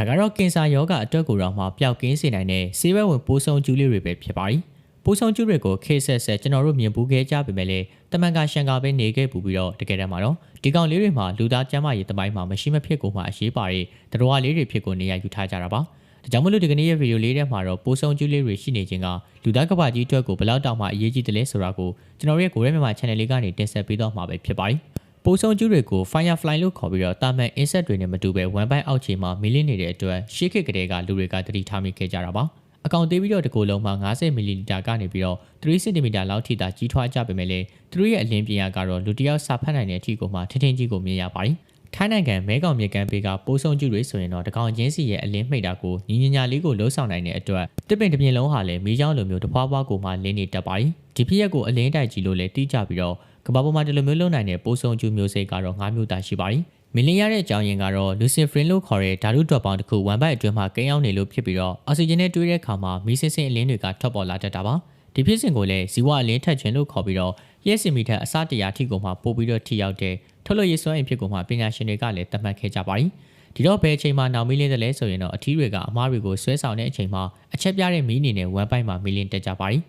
ဒါကတော့ကင်ဆာယောဂအတွက်ကိုတော့မှပျောက်ကင်းစေနိုင်တဲ့ဆေးဘက်ဝင်ပိုးဆုံကျူးလေးတွေပဲဖြစ်ပါတယ်ပိုးဆုံကျူးတွေကိုခေတ်ဆက်ဆက်ကျွန်တော်တို့မြင်ဘူးခဲ့ကြပေမဲ့လည်းတမန်ကရှန်ကပဲနေခဲ့ပူပြီးတော့တကယ်တမ်းမှာတော့ဒီကောင်လေးတွေမှာလူသားကျန်းမာရေးတပိုင်းမှာမရှိမဖြစ်ကိုမှအရေးပါတဲ့တတော်လေးတွေဖြစ်ကိုနေရာယူထားကြတာပါဒါကြောင့်မလို့ဒီကနေ့ရဲ့ဗီဒီယိုလေးထဲမှာတော့ပိုးဆုံကျူးလေးတွေရှိနေခြင်းကလူသားကဘာကြီးအတွက်ကိုဘယ်လောက်တောင်မှအရေးကြီးတယ်လဲဆိုတာကိုကျွန်တော်ရဲ့ကိုရဲမြန်မာ channel လေးကနေတင်ဆက်ပေးတော့မှာပဲဖြစ်ပါတယ် ပိုးဆုံကျူးတွေကို Firefly လို့ခေါ်ပြီးတော့တာမန် insect တွေနဲ့မတူပဲဝမ်ပိုက်အောက်ခြေမှာမီလင်းနေတဲ့အတွက်ရှေးခေတ်ကလေးကလူတွေကတတိထားမိခဲ့ကြတာပါအကောင်သေးပြီးတော့ဒီကိုလုံးမှာ90မီလီလီတာကနေပြီးတော့3စင်တီမီတာလောက်ထိသာကြီးထွားကြပေမဲ့လည်းသူတို့ရဲ့အလင်းပြင်းအားကတော့လူတစ်ယောက်စာဖတ်နိုင်တဲ့အထိကိုမှထင်းထင်းကြီးကိုမြင်ရပါတယ် ထိုင်းနိုင်ငံမဲကောင်မြေကန်ပေးကပိုးဆုံကျူတွေဆိုရင်တော့တကောင်ချင်းစီရဲ့အလင်းမှိတ်တာကိုညီညညာလေးကိုလှုပ်ဆောင်နိုင်တဲ့အတွက်တစ်ပင်တစ်ပြင်လုံးဟာလည်းမီးချောင်းလိုမျိုးတစ်ဖွာဖွာကိုမှလင်းနေတတ်ပါတယ်ဒီဖြစ်ရက်ကိုအလင်းတိုက်ကြီးလို့လည်းတီးကြပြီးတော့ကမ္ဘာပေါ်မှာဒီလိုမျိုးလုံနိုင်တဲ့ပိုးဆုံကျူမျိုးစိတ်ကတော့၅မျိုးသာရှိပါတယ်မီလီရတဲ့အကြောင်းရင်းကတော့လူစင်ဖရင်လို့ခေါ်တဲ့ဓာတုဒြပ်ပေါင်းတစ်ခုဝမ်ဘတ်အတွင်းမှာကိန်းအောင်နေလို့ဖြစ်ပြီးတော့အောက်ဆီဂျင်နဲ့တွေးတဲ့အခါမှာမီးစင်းစင်းအလင်းတွေကထွက်ပေါ်လာတတ်တာပါဒီဖြစ်စဉ်ကိုလည်းဇီဝအလင်းထက်ခြင်းလို့ခေါ်ပြီးတော့ရဲစင်မီထက်အစတရာထိကိုမှပို့ပြီးတော့ထိရောက်တဲ့ ထုတ်လို့ရစွမ်းအင်ဖြစ်ကိုမှပညာရှင်တွေကလည်းသတ်မှတ်ခဲ့ကြပါတယ်ဒီတော့ဘယ်အချိန်မှနောင်မီလင်းတယ်လဲဆိုရင်တော့အထီးတွေကအမားတွေကိုဆွဲဆောင်တဲ့အချိန်မှာအချက်ပြတဲ့မီးအနေနဲ့ဝမ်ပိုက်မှာမီလင်းတက်ကြပါတယ်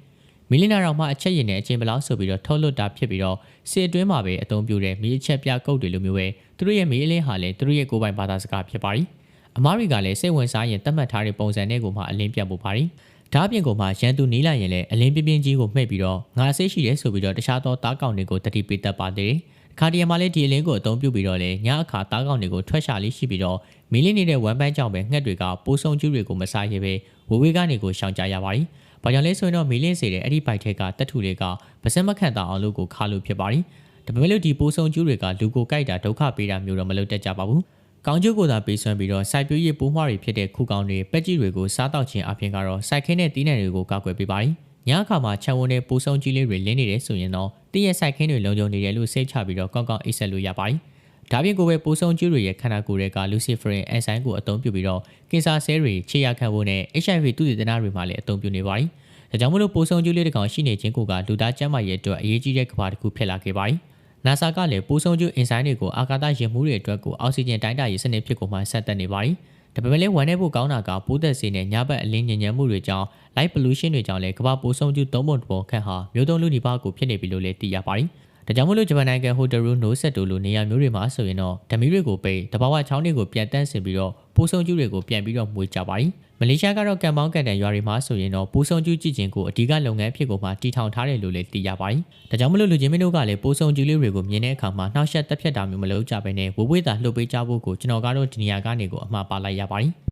မီလီနာတော်မှအချက်ရည်နဲ့အချင်းဘလောက်ဆိုပြီးတော့ထုတ်လွတ်တာဖြစ်ပြီးတော့စေအတွင်းမှာပဲအသုံးပြုတဲ့မီးအချက်ပြကုတ်တွေလိုမျိုးပဲသူတို့ရဲ့မီးအလင်းဟာလည်းသူတို့ရဲ့ကိုယ်ပိုင်ဘာသာစကားဖြစ်ပါတယ်။အမားတွေကလည်းစိတ်ဝင်စားရင်တတ်မှတ်ထားတဲ့ပုံစံနဲ့ကိုမှအလင်းပြတ်ဖို့ပါတယ်။ဒါအပြင်ကိုမှရန်သူနီးလာရင်လည်းအလင်းပြင်းပြင်းကြီးကိုမှိတ်ပြီးတော့ငါစိတ်ရှိရဲဆိုပြီးတော့တခြားသောတားကောင်တွေကိုတတိပေးတတ်ပါသေးတယ်။ ခါတရံမှာလည်းဒီအလင်းကိုအသုံးပြုပြီးတော့လေညအခါတားကောင်တွေကိုထွက်ရှာလေးရှိပြီးတော့မီလီနေတဲ့ဝမ်ပန်းကြောင့်ပဲငှက်တွေကပိုးဆုံကျူးတွေကိုမစားရပဲဝဝေးကနေကိုရှောင်ကြရပါတယ်။။ဘာကြောင့်လဲဆိုရင်တော့မီလင်းစေတဲ့အဲ့ဒီဘိုက်ထက်ကတက်ထူလေးကဗစက်မခန့်တာအောင်လို့ကိုခါလို့ဖြစ်ပါတယ်။ဒါပေမဲ့လို့ဒီပိုးဆုံကျူးတွေကလူကိုကြိုက်တာဒုက္ခပေးတာမျိုးတော့မလုပ်တတ်ကြပါဘူး။ကောင်းကျိုးကိုသာပေးစွမ်းပြီးတော့စိုက်ပျိုးရေးပိုးမွှားတွေဖြစ်တဲ့ခုကောင်တွေပက်ကြီးတွေကိုစားတောက်ခြင်းအပြင်ကတော့စိုက်ခင်းတဲ့တီးနှံတွေကိုကာကွယ်ပေးပါတယ်။ ညအခါမှာခြံဝန်းတဲ့ပိုးဆုံကြီးလေးတွေလင်းနေတယ်ဆိုရင်တော့တည့်ရဲ့စိုက်ခင်းတွေလုံခြုံနေတယ်လို့စိတ်ချပြီးတော့ကောင်းကောင်းအိပ်ဆက်လို့ရပါတယ်။ဒါပြင်ကိုပဲပိုးဆုံကျူးတွေရဲ့ခန္ဓာကိုယ်တွေကလူစီဖရင်အန်ဆိုင်ကိုအသုံးပြုပြီးတော့ကင်ဆာဆဲတွေခြေရခံဖို့နဲ့ HIV သုတေသနတွေမှာလည်းအသုံးပြုနေပါတယ်။ဒါကြောင့်မလို့ပိုးဆုံကျူးလေးတစ်ကောင်ရှိနေခြင်းကိုကလူသားကျန်းမာရေးအတွက်အရေးကြီးတဲ့ကဘာတစ်ခုဖြစ်လာခဲ့ပါတယ်။ NASA ကလည်းပိုးဆုံကျူးအင်ဆိုင်တွေကိုအာကာသယာဉ်မှုတွေအတွက်ကိုအောက်ဆီဂျင်တိုင်းတာရေးစနစ်ဖြစ်ကိုမှဆက်သက်နေပါတယ်။ ဒါပေမဲ့လည်းဝန်ထဲဖို့ကောင်းတာကပိုးသက်စေနဲ့ညဘက်အလင်းညဉ့်ညံမှုတွေကြောင့် light pollution တွေကြောင့်လည်းကမ္ဘာပိုးဆုံကျူးသုံးပုံတစ်ပုံခန့်ဟာမျိုးတုံးလူဒီပါကိုဖြစ်နေပြီလို့လည်းသိရပါတယ်။ဒါကြောင့်မလို့ဂျပန်နိုင်ငံဟိုတယ်ရူနိုးဆက်တိုလိုနေရာမျိုးတွေမှာဆိုရင်တော့ဓမီတွေကိုပိတ်တဘာဝချောင်းတွေကိုပြန်တန်းဆင်ပြီးတော့ ပိုးဆုံကျူးတွေကိုပြန်ပြီးတော့မွေးကြပါတယ်။မလေးရှားကတော့ကံပေါင်းကန်တန်ရွာတွေမှာဆိုရင်တော့ပိုးဆုံကျူးကြည့်ခြင်းကိုအဓိကလုပ်ငန်းဖြစ်ကိုမှတီထောင်ထားတယ်လို့လည်းသိရပါတယ်။ဒါကြောင့်မလို့လူချင်းမင်းတို့ကလည်းပိုးဆုံကျူးလေးတွေကိုမြင်တဲ့အခါမှာနှောက်ယှက်တက်ဖြတ်တာမျိုးမလုပ်ကြဘဲနဲ့ဝဝေးသာလှုပ်ပေးကြဖို့ကိုကျွန်တော်ကတော့ဒီနေရာကနေကိုအမှားပါလိုက်ရပါတယ်။